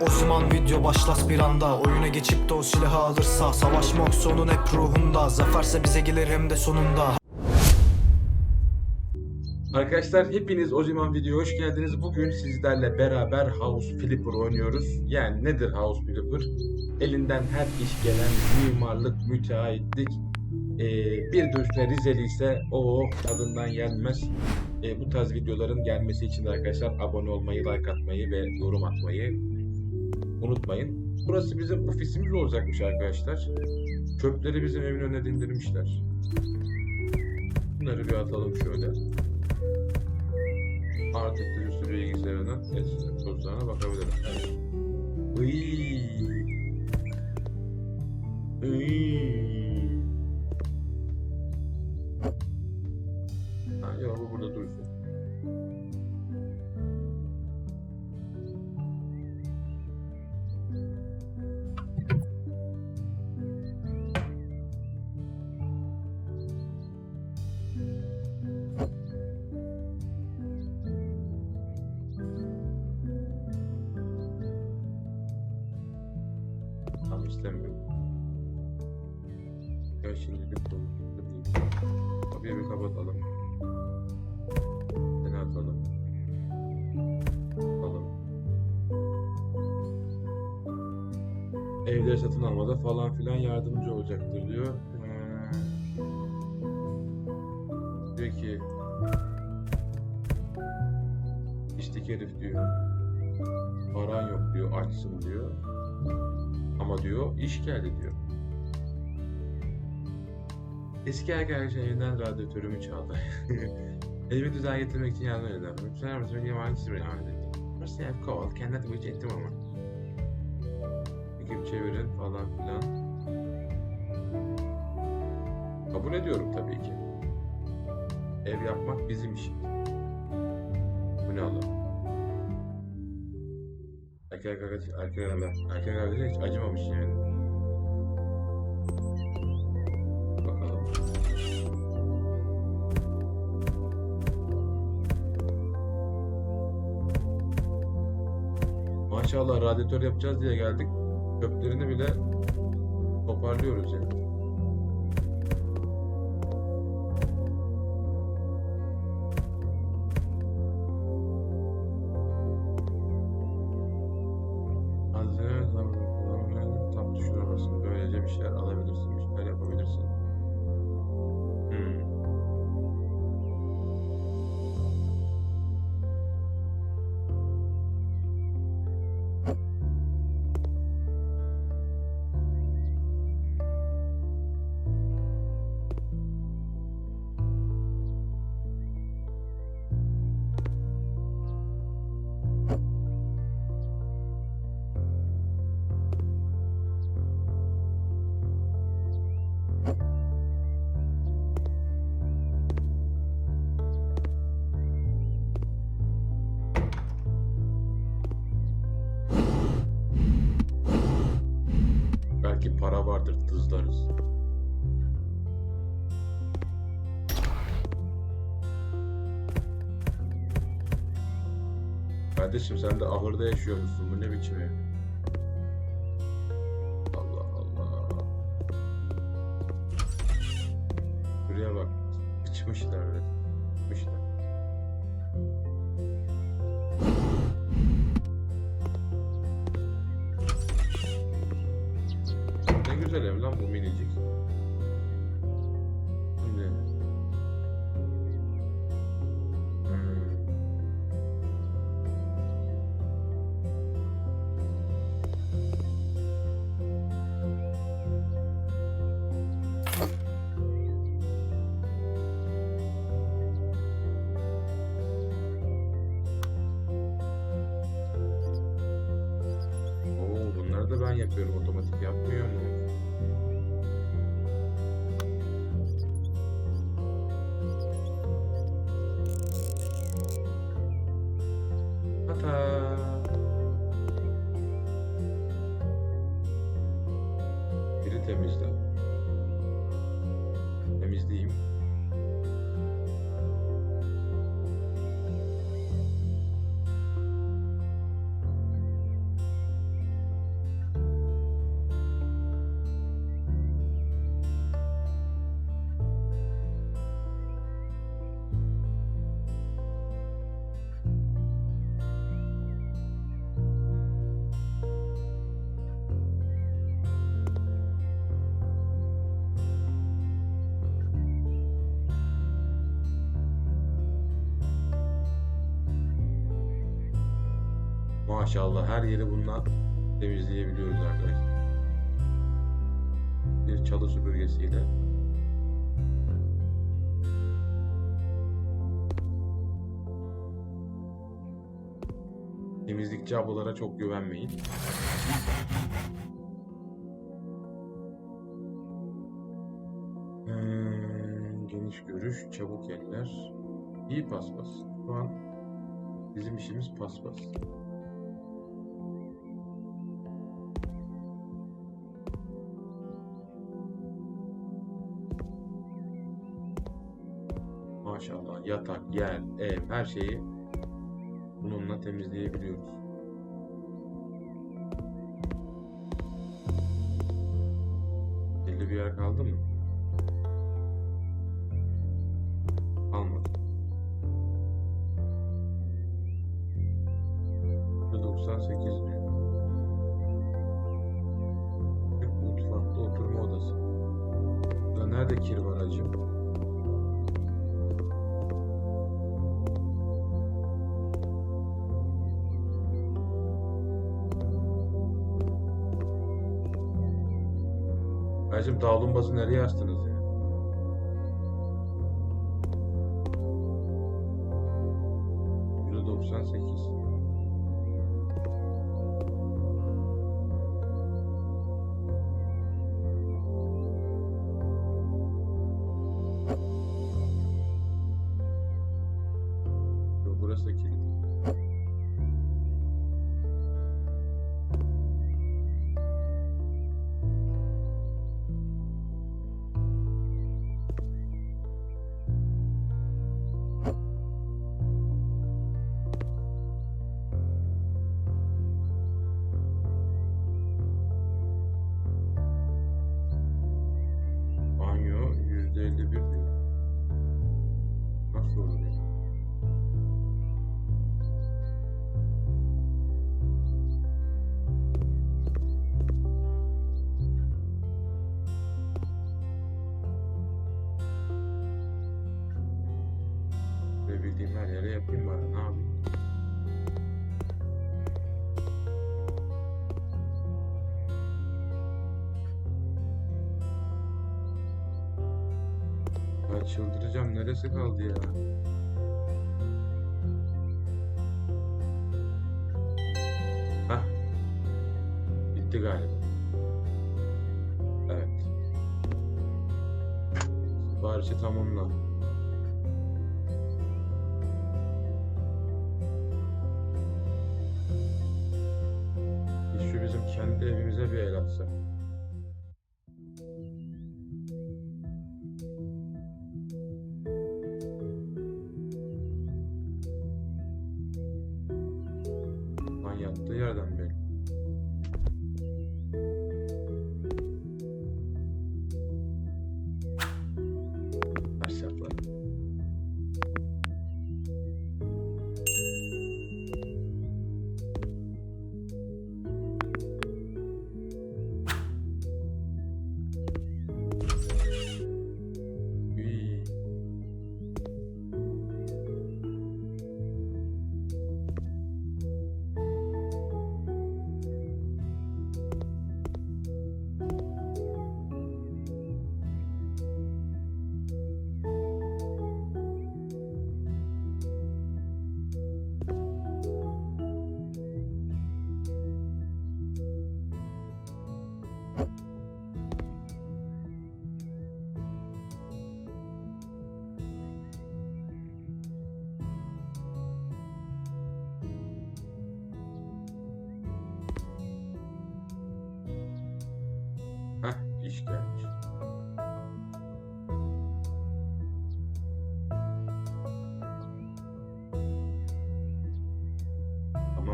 O zaman video başlas bir anda Oyuna geçip de o silahı alırsa Savaşmak sonun hep ruhunda Zaferse bize gelir hem de sonunda Arkadaşlar hepiniz o zaman videoya hoş geldiniz. Bugün sizlerle beraber House Flipper oynuyoruz. Yani nedir House Flipper? Elinden her iş gelen mimarlık, müteahhitlik, ee, bir de Rizeli ise o tadından yenmez. Ee, bu tarz videoların gelmesi için de arkadaşlar abone olmayı, like atmayı ve yorum atmayı unutmayın. Burası bizim ofisimiz olacakmış arkadaşlar. Çöpleri bizim evin önüne dindirmişler. Bunları bir atalım şöyle. Artık dürüstü bilgisayarının eski tozlarına bakabilirim. Evet. Iiii. Iiii. Evleri satın almada falan filan yardımcı olacaktır diyor. Ee, diyor ki İşteki herif diyor. Paran yok diyor, açsın diyor. Ama diyor iş geldi diyor. Eski arkadaşım evinden radyatörümü çaldı. Evimi düzen getirmek için yardım eder. Lütfen mısın? Yabancısı bir yardım etti. First have called. Kendine tweet ettim ama. Ekip çevirin falan filan. Kabul ediyorum tabii ki. Ev yapmak bizim işimiz. Bu ne Allah? Erkek arkadaş, erkek arkadaş, erkek arkadaş hiç acımamış yani. Bakalım. Maşallah radyatör yapacağız diye geldik. Çöplerini bile toparlıyoruz yani. Kardeşim sen de ahırda yaşıyormuşsun. Bu ne biçim ev? Allah Allah. Buraya bak. Sıçmışlar 入れてみした。Maşallah her yeri bundan temizleyebiliyoruz arkadaşlar. Bir çalı süpürgesiyle. Temizlikçi ablalara çok güvenmeyin. Hmm, geniş görüş, çabuk eller. İyi paspas. Şu an bizim işimiz paspas. Yatak, yer, ev her şeyi bununla temizleyebiliyoruz. Belli bir yer kaldı mı? Hacım dağlumbazı nereye astınız ya? Ve bildiğim her yere yapayım bari ne yapayım? Ya çıldıracağım neresi kaldı ya? Hah. Bitti galiba. Evet. Siparişi tamamla. Evimize bir el atsak.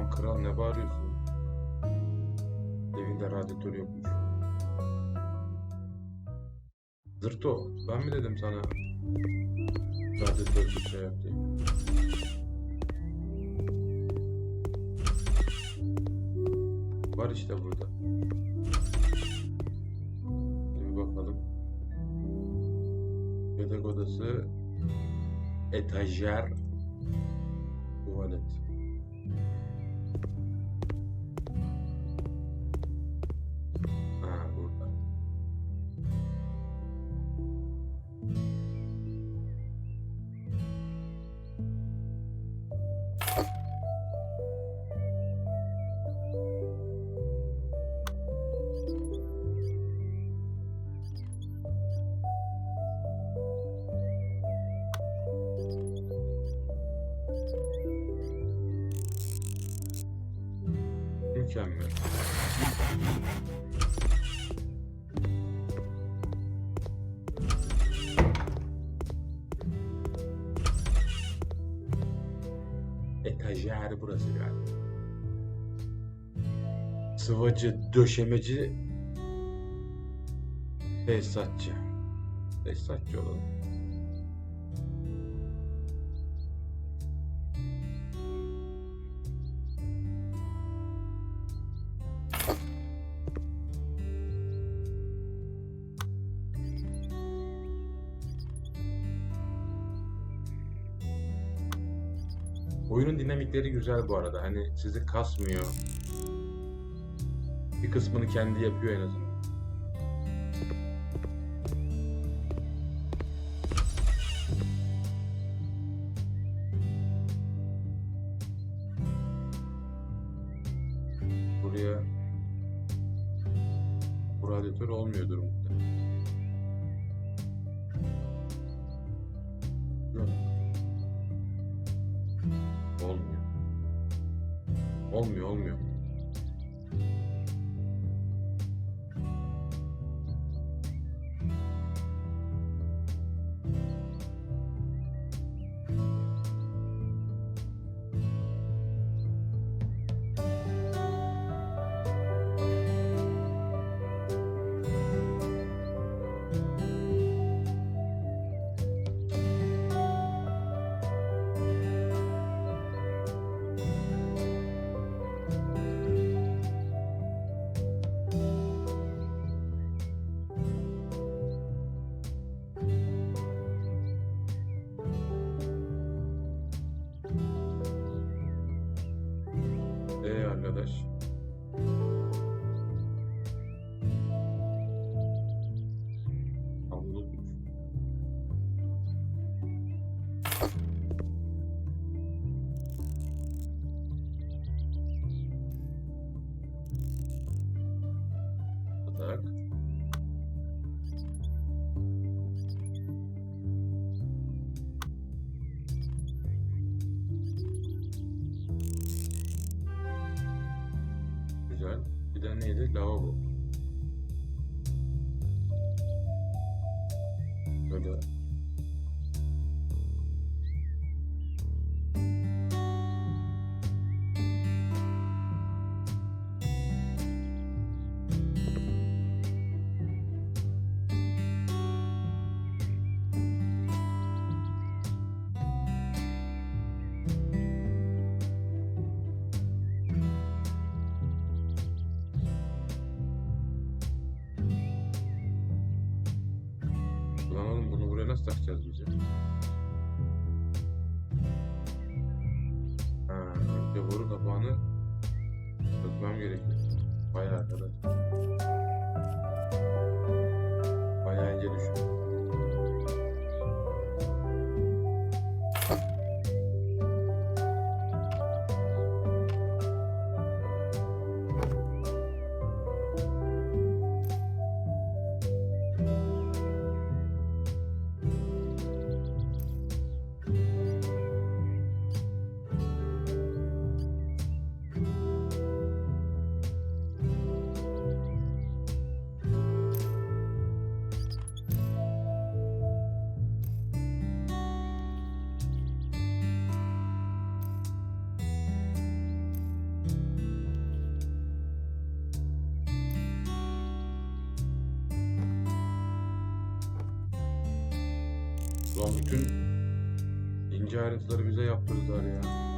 Tamam kral ne bağırıyorsun? Evinde radyatör yokmuş. Zırto, ben mi dedim sana radyatör bir şey yap diye? Var işte burada. Bir bakalım. Yatak odası, etajer, Mükemmel. Etajer burası galiba. Sıvacı, döşemeci, tesisatçı. Tesisatçı olalım. Oyunun dinamikleri güzel bu arada. Hani sizi kasmıyor. Bir kısmını kendi yapıyor en azından. Buraya bu radyatör olmuyordur muhtemelen. Olmuyor, olmuyor. Bye bye. Nasıl takacağız biz ya? Ha, önce boru kapağını sökmem gerekiyor. Bayağı arkadaş. Bayağı ince düşün. Bütün ince ayrıntıları bize yaptırdılar ya.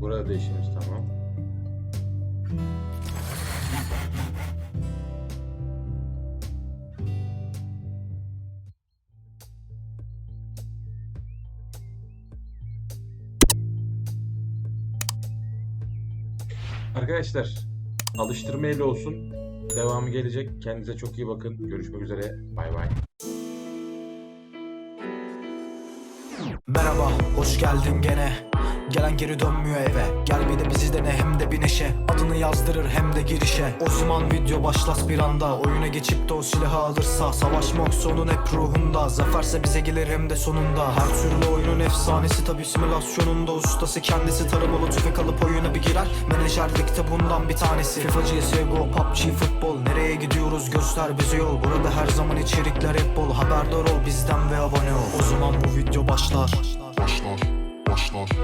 Burada işimiz tamam. Arkadaşlar alıştırma eli olsun. Devamı gelecek. Kendinize çok iyi bakın. Görüşmek üzere. Bay bay. Merhaba, hoş geldin gene Gelen geri dönmüyor eve. Gel bir de bizi dene hem de bir neşe. Adını yazdırır hem de girişe. O zaman video başlas bir anda. Oyuna geçip de o silahı alırsa. Savaşmak sonun hep ruhunda. Zaferse bize gelir hem de sonunda. Her türlü oyunun efsanesi tabi simülasyonunda. Ustası kendisi tarımalı tüfek alıp oyuna bir girer. Menajerlikte bundan bir tanesi. FIFA, CSGO, PUBG, futbol. Nereye gidiyoruz? Göster bize yol. Burada her zaman içerikler hep bol. Haberdar ol bizden ve abone ol. O zaman bu video başlar başlar, başlar.